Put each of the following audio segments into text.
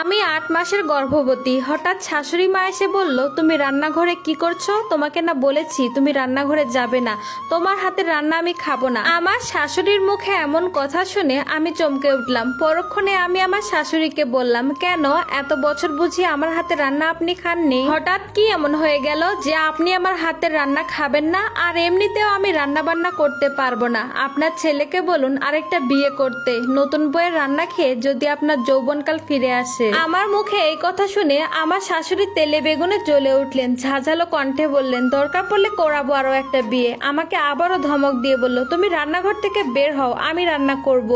আমি আট মাসের গর্ভবতী। হঠাৎ শাশুড়ি মা এসে বলল, তুমি রান্নাঘরে কি করছ? তোমাকে না বলেছি, তুমি রান্নাঘরে যাবে না। তোমার হাতের রান্না আমি খাব না। আমার শাশুড়ির মুখে এমন কথা শুনে আমি চমকে উঠলাম। পরক্ষণে আমি আমার শাশুড়িকে বললাম, কেন? এত বছর বুঝি আমার হাতে রান্না আপনি খাননি। হঠাৎ কি এমন হয়ে গেল যে আপনি আমার হাতের রান্না খাবেন না? আর এমনিতেও আমি রান্না বান্না করতে পারব না। আপনার ছেলেকে বলুন আরেকটা বিয়ে করতে। নতুন বইয়ের রান্না খেয়ে যদি আপনার যৌবনকাল ফিরে আসে। আমার মুখে এই কথা শুনে আমার শাশুড়ি তেলে বেগুনে জ্বলে উঠলেন। ঝাঝালো কণ্ঠে বললেন, দরকার পড়লে করাবো আরও একটা বিয়ে। আমাকে আবারও ধমক দিয়ে বলল, তুমি রান্নাঘর থেকে বের হও, আমি রান্না করব।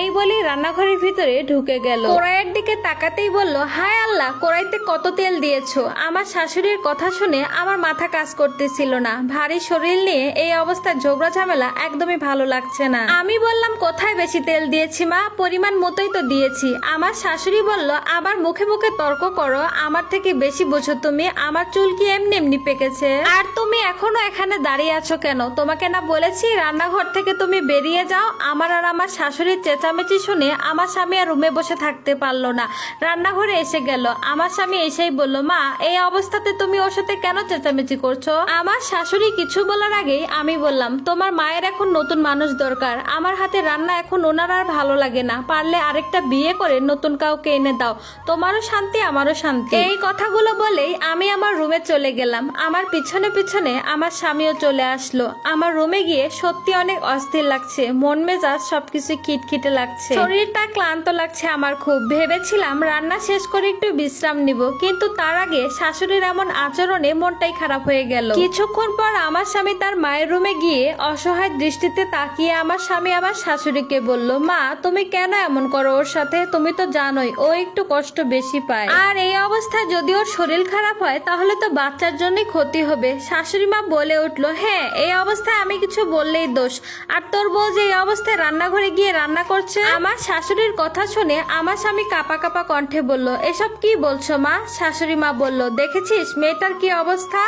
এই বলেই রান্নাঘরের ভিতরে ঢুকে গেল। কড়াইয়ের দিকে তাকাতেই বলল, হায় আল্লাহ কড়াইতে কত তেল দিয়েছ? আমার শাশুড়ির কথা শুনে আমার মাথা কাজ করতেছিল না। ভারী শরীর নিয়ে এই অবস্থায় ঝগড়া ঝামেলা একদমই ভালো লাগছে না। আমি বললাম, কোথায় বেশি তেল দিয়েছি মা? পরিমাণ মতোই তো দিয়েছি। আমার শাশুড়ি বলল আবার মুখে মুখে তর্ক করো, আমার থেকে বেশি বোঝো তুমি, আমার চুল কি এমনি এমনি পেকেছে? আর তুমি এখনও এখানে দাঁড়িয়ে আছো কেন? তোমাকে না বলেছি রান্নাঘর থেকে তুমি বেরিয়ে যাও, আমার আর আমার শাশুড়ির চেঁচামেচি শুনে আমার স্বামী আর রুমে বসে থাকতে পারল না। রান্নাঘরে এসে গেল, আমার স্বামী এসেই বলল, মা, এই অবস্থাতে তুমি ওর সাথে কেন চেঁচামেচি করছ? আমার শাশুড়ি কিছু বলার আগেই আমি বললাম, তোমার মায়ের এখন নতুন মানুষ দরকার, আমার হাতে রান্না এখন ওনার আর ভালো লাগে না, পারলে আরেকটা বিয়ে করে নতুন কাউকে এনে দাও। তোমারও শান্তি, আমারও শান্তি। এই কথাগুলো বলেই আমি আমার রুমে চলে গেলাম। আমার পিছনে পিছনে আমার স্বামীও চলে আসলো। আমার রুমে গিয়ে সত্যি অনেক অস্থির লাগছে। মন মেজাজ সবকিছু খিটখিটে লাগছে। শরীরটা ক্লান্ত লাগছে আমার খুব। ভেবেছিলাম রান্না শেষ করে একটু বিশ্রাম নিব, কিন্তু তার আগে শাশুড়ির এমন আচরণে মনটাই খারাপ হয়ে গেল। কিছুক্ষণ পর আমার স্বামী তার মায়ের রুমে গিয়ে অসহায় দৃষ্টিতে তাকিয়ে আমার স্বামী আমার শাশুড়িকে বলল, মা, তুমি কেন এমন করো ওর সাথে? তুমি তো জানোই, ও একটু কষ্ট বেশি পায়। আর এই অবস্থায় যদি ওর শরীর খারাপ হয় তাহলে তো বাচ্চার জন্যই ক্ষতি হবে। শাশুড়ি মা বলে উঠল হ্যাঁ এই অবস্থায় আমি কিছু বললেই দোষ। আর তোর বউ যে এই অবস্থায় রান্নাঘরে গিয়ে রান্না করছে? আমার শাশুড়ির কথা শুনে আমার স্বামী কাপা কাপা কণ্ঠে বলল এসব কি বলছো মা? শাশুড়ি মা বলল দেখেছিস মেয়েটার কি অবস্থা?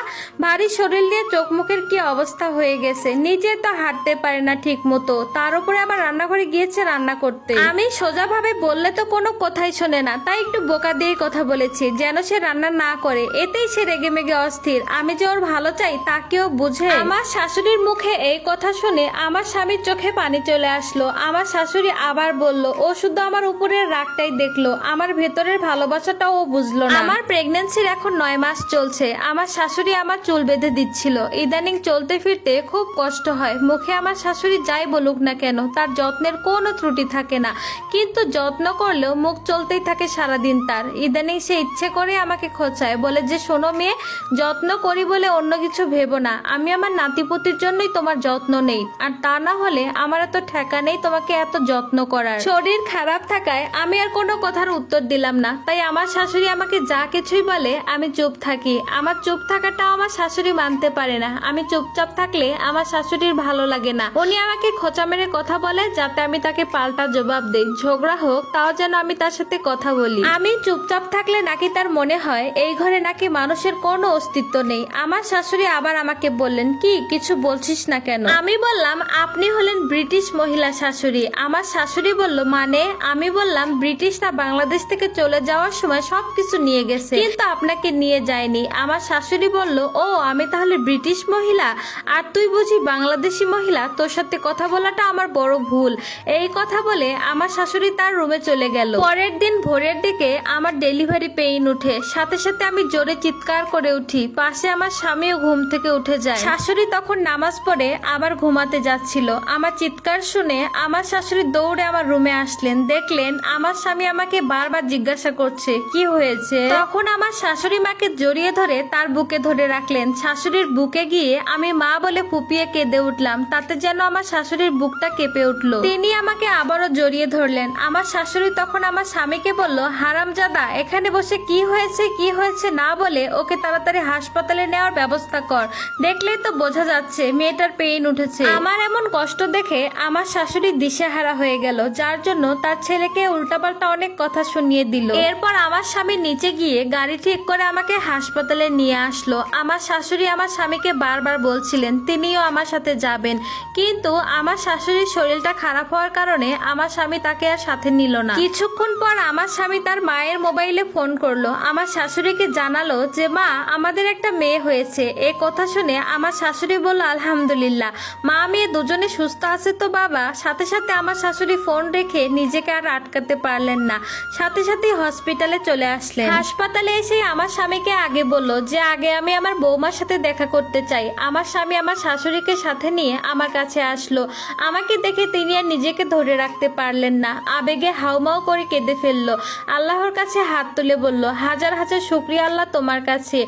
ভারী শরীর নিয়ে চোখ মুখের কি অবস্থা হয়ে গেছে? নিজে তো হাঁটতে পারে না ঠিক মতো তার উপরে আবার রান্নাঘরে গিয়েছে রান্না করতে। আমি সোজাভাবে বললে তো কোনো কথাই শোনে না। তাই একটু বোকা দিয়ে কথা বলেছি। যেন সে রান্না না করে। এতেই সে রেগে মেগে অস্থির। আমি যে ওর ভালো চাই তাকেও বুঝে? আমার শাশুড়ির মুখে এই কথা শুনে আমার স্বামীর চোখে পানি চলে আসলো। আমার শাশুড়ি আবার বলল ও শুধু আমার উপরের রাগটাই দেখল। আমার ভেতরের ভালোবাসাটাও ও বুঝলো না। আমার প্রেগনেন্সির এখন নয় মাস চলছে। আমার শাশুড়ি আমার চুল বেঁধে দিচ্ছিল। ইদানিং চলতে ফিরতে খুব কষ্ট হয়। মুখে আমার শাশুড়ি যাই বলুক না কেন তার যত্নের কোনো ত্রুটি থাকে না। কিন্তু যত্ন করলেও মুখ চলতেই থাকে সারাদিন তার। ইদানিং সে ইচ্ছে করে আমাকে খোঁচায়, বলে যে, শোনো মেয়ে, যত্ন করি বলে অন্য কিছু ভেবো না। আমি আমার নাতিপুতির জন্যই তোমার যত্ন নেই। আর তা না হলে আমার এত ঠেকা নেই তোমাকে এত যত্ন করার। শরীর খারাপ থাকায় আমি আর কোনো কথার উত্তর দিলাম না। তাই আমার শাশুড়ি আমাকে যা কিছুই বলে, আমি চুপ থাকি। আমার চুপ থাকাটাও আমার শাশুড়ি মানতে পারে না। আমি চুপচাপ থাকলে আমার শাশুড়ির ভালো লাগে না। উনি আমাকে খোঁচা মেরে কথা বলে, যাতে আমি তাকে পাল্টা জবাব দেই। ঝগড়া হোক, তাও যেন আমি তার সাথে কথা বলি। আমি চুপচাপ থাকলে নাকি তার মনে হয় এই ঘরে নাকি মানুষের কোনো অস্তিত্ব নেই। আমার শাশুড়ি আবার আমাকে বললেন, কি, কিছু বলছিস না কেন? আমি বললাম, আপনি হলেন ব্রিটিশ মহিলা শাশুড়ি। আমার শাশুড়ি বলল মানে? আমি বললাম, ব্রিটিশরা বাংলাদেশ থেকে চলে যাওয়ার সময় সবকিছু নিয়ে গেছে, কিন্তু আপনাকে নিয়ে যায়নি। আমার শাশুড়ি বলল, ও, আমি তাহলে ব্রিটিশ মহিলা? আর তুই বুঝি বাংলাদেশি মহিলা? তোর সাথে কথা বলাটা আমার বড় ভুল। এই কথা বলে আমার শাশুড়ি তার রুমে চলে গেল। পরের দিন ভোরের দিকে আমার ডেলিভারি পেইন উঠে। সাথে সাথে আমি জোরে চিৎকার করে উঠি। পাশে আমার স্বামীও ঘুম থেকে উঠে যায়। শাশুড়ি তখন নামাজ পড়ে আবার ঘুমাতে যাচ্ছিল। আমার চিৎকার শুনে আমার শাশুড়ি দৌড়ে আমার রুমে আসলেন। দেখলেন আমার স্বামী আমাকে বারবার জিজ্ঞাসা করছে, কি হয়েছে? তখন আমার শাশুড়ি মাকে জড়িয়ে ধরে তার বুকে ধরে রাখলেন। শাশুড়ির বুকে গিয়ে আমি মা বলে ফুপিয়ে কেঁদে উঠলাম। তাতে যেন আমার শাশুড়ির বুকটা কেঁপে উঠল। তিনি আমাকে আবারও জড়িয়ে ধরলেন। আমার শাশুড়ি তখন আমার স্বামীকে বলল হারামজাদা, এখানে বসে কি হয়েছে কি হয়েছে না বলে ওকে তাড়াতাড়ি হাসপাতালে নেওয়ার ব্যবস্থা কর। দেখলেই তো বোঝা যাচ্ছে মেয়েটার পেইন উঠেছে। আমার এমন কষ্ট দেখে আমার শাশুড়ি দিশেহারা হয়ে গেল, যার জন্য তার ছেলেকে উল্টাপাল্টা অনেক কথা শুনিয়ে দিল। এরপর আমার স্বামী নিচে গিয়ে গাড়ি ঠিক করে আমাকে হাসপাতালে নিয়ে আসলো। আমার শাশুড়ি আমার স্বামীকে বারবার বলছিলেন, তিনিও আমার সাথে যাবেন। কিন্তু আমার শাশুড়ির শরীরটা খারাপ হওয়ার কারণে আমার স্বামী তাকে আর সাথে নিল না। কিছুক্ষণ পর আমার স্বামী স্বামী তার মায়ের মোবাইলে ফোন করল। আমার শাশুড়িকে জানালো যে, মা, আমাদের একটা মেয়ে হয়েছে। এ কথা শুনে আমার শাশুড়ি বলল, আলহামদুলিল্লাহ। মা, মেয়ে দুজনে সুস্থ আছে তো বাবা? সাথে সাথে আমার শাশুড়ি ফোন রেখে নিজেকে আর আটকাতে পারলেন না। সাথে সাথে হসপিটালে চলে আসলেন। হাসপাতালে এসে আমার স্বামীকে আগে বলল যে, আগে আমি আমার বৌমার সাথে দেখা করতে চাই। আমার স্বামী আমার শাশুড়িকে সাথে নিয়ে আমার কাছে আসলো। আমাকে দেখে তিনি আর নিজেকে ধরে রাখতে পারলেন না। আবেগে হাউমাউ করে কেঁদে ফেলল। আল্লাহর কাছে হাত তুলে বলল, হাজার হাজার শুক্রিয়া আল্লাহ তোমার কাছে।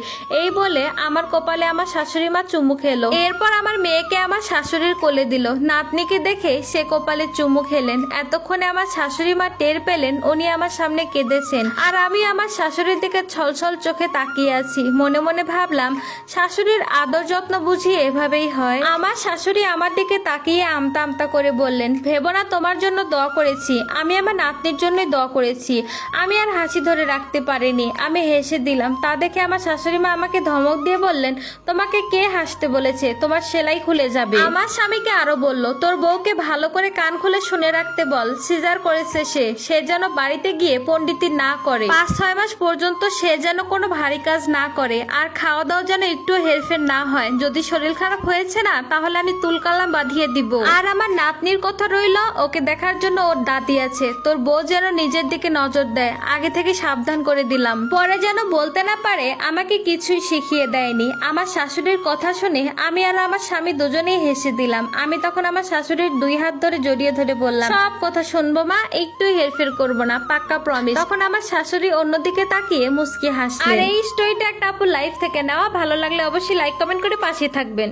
এই বলে আমার কপালে আমার শাশুড়ি মা চুমু খেলো। এরপর আমার মেয়েকে আমার শাশুড়ির কোলে দিল। নাতনিকে দেখে সে কপালে চুমু খেলেন। এতক্ষণে আমার শাশুড়ি মা টের পেলেন, উনি আমার সামনে কেঁদেছেন। আর আমি আমার শাশুড়ির দিকে ছলছল চোখে তাকিয়ে আছি। মনে মনে ভাবলাম, শাশুড়ির আদর যত্ন বুঝি এভাবেই হয়। আমার শাশুড়ি আমার দিকে তাকিয়ে আমতা আমতা করে বললেন, ভেবো না, তোমার জন্য দোয়া করেছি। আমি আমার নাতনির জন্যই দোয়া করেছি। আমি আর হাসি ধরে রাখতে পারিনি। আমি হেসে দিলাম। তা দেখে আমার শাশুড়ি মা আমাকে ধমক দিয়ে বললেন, তোমাকে কে হাসতে বলেছে? তোমার সেলাই খুলে যাবে। আমার স্বামীকে আরও বলল, তোর বউকে ভালো করে কান খুলে শুনে রাখতে বল। সিজার করেছে সে। সে যেন বাড়িতে গিয়ে পণ্ডিতি না করে। পাঁচ, ছয় মাস পর্যন্ত সে যেন কোনো ভারী কাজ না করে। আর খাওয়া দাওয়া যেন একটু হেরফের না হয়। যদি শরীর খারাপ হয়েছে না, তাহলে আমি তুলকালাম বাঁধিয়ে দিব। আর আমার নাতনির কথা রইল, ওকে দেখার জন্য ওর দাদি আছে। তোর বউ যেন নিজের দিকে নজর দেয়। আগে থেকে সাবধান করে দিলাম। পরে যেন বলতে না পারে আমাকে কিছুই শিখিয়ে দেয়নি। আমার শাশুড়ির কথা শুনে আমি আর আমার স্বামী দুজনেই হেসে দিলাম। আমি তখন আমার শাশুড়ির দুই হাত ধরে জড়িয়ে ধরে বললাম সব কথা শুনব মা একটু হেরফের করব না পাক্কা প্রমিস তখন আমার শাশুড়ি অন্যদিকে তাকিয়ে মুস্কি হাসলেন। আর এই স্টোরিটা একটা আপুর লাইফ থেকে নেওয়া। ভালো লাগলে অবশ্যই লাইক কমেন্ট করে পাশে থাকবেন।